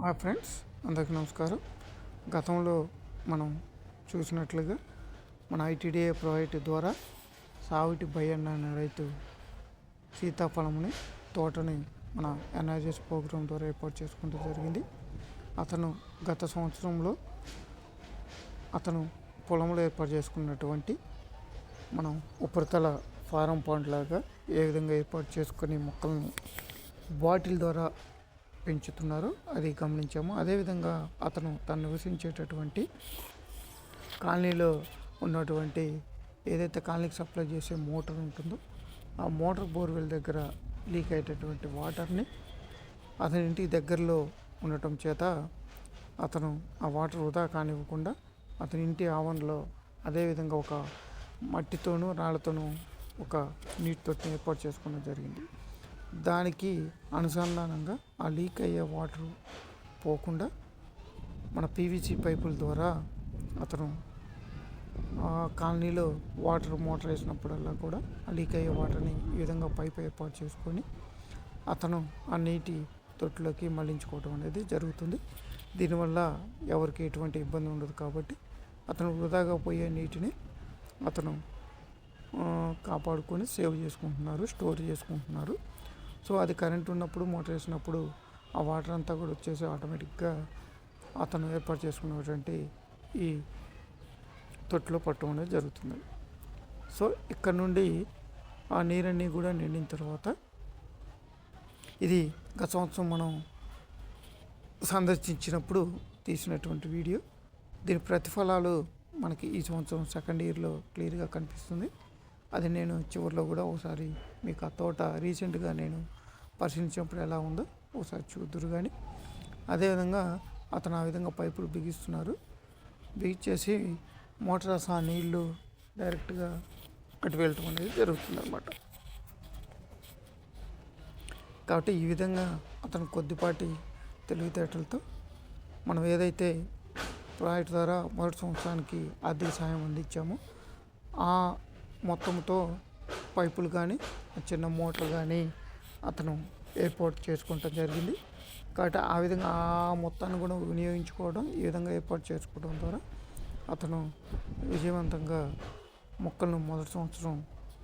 Hi friends అందరికీ నమస్కారం. గతంలో మనం చూసినట్లుగా మన ఐటీడీఏ ప్రాజెక్ట్ ద్వారా సావిటి భయన్న అనే రైతు సీతాఫలంని తోటని మన ఎన్ఆర్జీఎస్ ప్రోగ్రాం ద్వారా ఏర్పాటు చేసుకుంటూ జరిగింది. అతను గత సంవత్సరంలో అతను పొలంలో ఏర్పాటు చేసుకున్నటువంటి మనం ఉపరితల ఫారం పాండ్ లాగా ఏ విధంగా ఏర్పాటు చేసుకుని మొక్కల్ని బాటిల్ ద్వారా పెంచుతున్నారు. అది గమనించాము. అదేవిధంగా అతను తను నివసించేటటువంటి కాలనీలో ఉన్నటువంటి ఏదైతే కాలనీకి సప్లై చేసే మోటార్ ఉంటుందో ఆ మోటార్ బోర్వెల్ దగ్గర లీక్ అయ్యేటటువంటి వాటర్ని అతని ఇంటికి దగ్గరలో ఉండటం చేత అతను ఆ వాటర్ వృధా కానివ్వకుండా అతని ఇంటి ఆవరణలో అదేవిధంగా ఒక మట్టితోనూ రాళ్ళతోనూ ఒక నీటితో ఏర్పాటు చేసుకోవడం జరిగింది. దానికి అనుసంధానంగా ఆ లీక్ అయ్యే వాటర్ పోకుండా మన పీవీసీ పైపుల ద్వారా అతను ఆ కాలనీలో వాటర్ మోటార్ వేసినప్పుడల్లా కూడా ఆ లీక్ అయ్యే వాటర్ని ఈ విధంగా పైప్ ఏర్పాటు చేసుకొని అతను ఆ నీటి తొట్టులోకి మళ్ళించుకోవడం అనేది జరుగుతుంది. దీనివల్ల ఎవరికి ఎటువంటి ఇబ్బంది ఉండదు కాబట్టి అతను వృధాగా పోయే నీటిని అతను కాపాడుకొని సేవ్ చేసుకుంటున్నారు స్టోర్ చేసుకుంటున్నారు. సో అది కరెంట్ ఉన్నప్పుడు మోటార్ వేసినప్పుడు ఆ వాటర్ అంతా కూడా వచ్చేసి ఆటోమేటిక్గా అతను ఏర్పాటు చేసుకున్నటువంటి ఈ తొట్టులో పట్టడం అనేది జరుగుతుంది. సో ఇక్కడ నుండి ఆ నీరన్నీ కూడా నిండిన తర్వాత ఇది గత సంవత్సరం మనం సందర్శించినప్పుడు తీసినటువంటి వీడియో. దీని ప్రతిఫలాలు మనకి ఈ సంవత్సరం సెకండ్ ఇయర్లో క్లియర్గా కనిపిస్తుంది. అది నేను చివరిలో కూడా ఒకసారి మీకు ఆ తోట రీసెంట్గా నేను పరిశీలించినప్పుడు ఎలా ఉందో ఒకసారి చూద్దరు కానీ అదేవిధంగా అతను ఆ విధంగా పైపులు బిగిస్తున్నారు. బిగించేసి మోటార్ ఆ నీళ్ళు డైరెక్ట్గా అటు వెళ్ళటం అనేది జరుగుతుంది అనమాట కాబట్టి ఈ విధంగా అతను కొద్దిపాటి తెలివితేటలతో మనం ఏదైతే ప్రాజెక్ట్ ద్వారా మొదటి సంవత్సరానికి ఆర్థిక సహాయం అందించామో ఆ మొత్తంతో పైపులు కానీ చిన్న మోటార్ కానీ అతను ఏర్పాటు చేసుకోవటం జరిగింది. కాబట్టి ఆ విధంగా ఆ మొత్తాన్ని కూడా వినియోగించుకోవడం ఈ విధంగా ఏర్పాటు చేసుకోవడం ద్వారా అతను విజయవంతంగా మొక్కలను మొదటి సంవత్సరం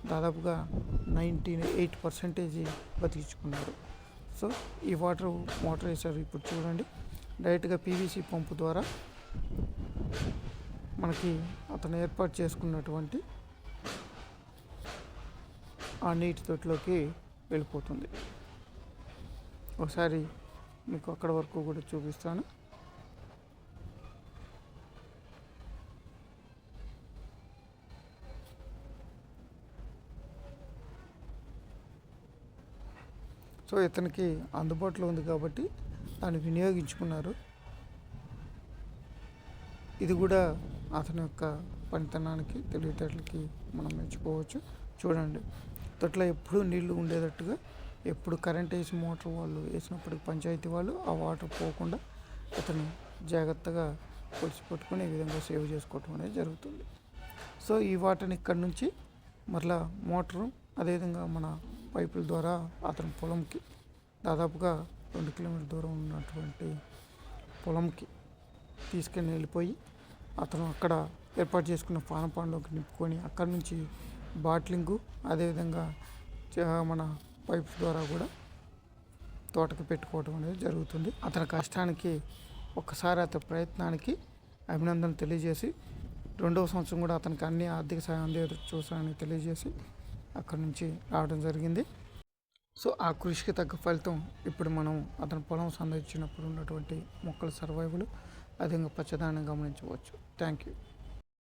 దాదాపుగా నైంటీ ఎయిట్ పర్సెంటేజ్ బతికించుకున్నారు. సో ఈ వాటర్ మోటార్ వేశారు ఇప్పుడు చూడండి. డైరెక్ట్గా పీవీసీ పంపు ద్వారా మనకి అతను ఏర్పాటు చేసుకున్నటువంటి ఆ నీటి తొట్టిలోకి వెళ్ళిపోతుంది. ఒకసారి మీకు అక్కడ వరకు కూడా చూపిస్తాను. సో ఇతనికి అందుబాటులో ఉంది కాబట్టి దాన్ని వినియోగించుకున్నారు. ఇది కూడా అతని యొక్క పనితనానికి తెలివితేటలకి మనం మెచ్చుకోవచ్చు. చూడండి. తొట్లో ఎప్పుడూ నీళ్ళు ఉండేటట్టుగా ఎప్పుడు కరెంట్ వేసి మోటార్ వాళ్ళు వేసినప్పటికీ పంచాయతీ వాళ్ళు ఆ వాటర్ పోకుండా అతను జాగ్రత్తగా పొడిచి పట్టుకొని ఈ విధంగా సేవ్ చేసుకోవటం అనేది జరుగుతుంది. సో ఈ వాటర్ని ఇక్కడి నుంచి మరలా మోటరు అదేవిధంగా మన పైపుల ద్వారా అతని పొలంకి దాదాపుగా రెండు కిలోమీటర్ దూరం ఉన్నటువంటి పొలంకి తీసుకెళ్ళి వెళ్ళిపోయి అతను అక్కడ ఏర్పాటు చేసుకున్న పానపాండ్లోకి నింపుకొని అక్కడి నుంచి బాట్లింగు అదేవిధంగా చ- మన పైప్స్ ద్వారా కూడా తోటకి పెట్టుకోవడం అనేది జరుగుతుంది. అతని కష్టానికి ఒక్కసారి అతని ప్రయత్నానికి అభినందన తెలియజేసి రెండవ సంవత్సరం కూడా అతనికి అన్ని ఆర్థిక సాయం అందే చూసానని తెలియజేసి అక్కడి నుంచి రావడం జరిగింది. సో ఆ కృషికి తగ్గ ఫలితం ఇప్పుడు మనం అతని పొలం సందర్శించినప్పుడు ఉన్నటువంటి మొక్కల సర్వైవల్ అదేవిధంగా పచ్చదాన్ని గమనించవచ్చు. Thank you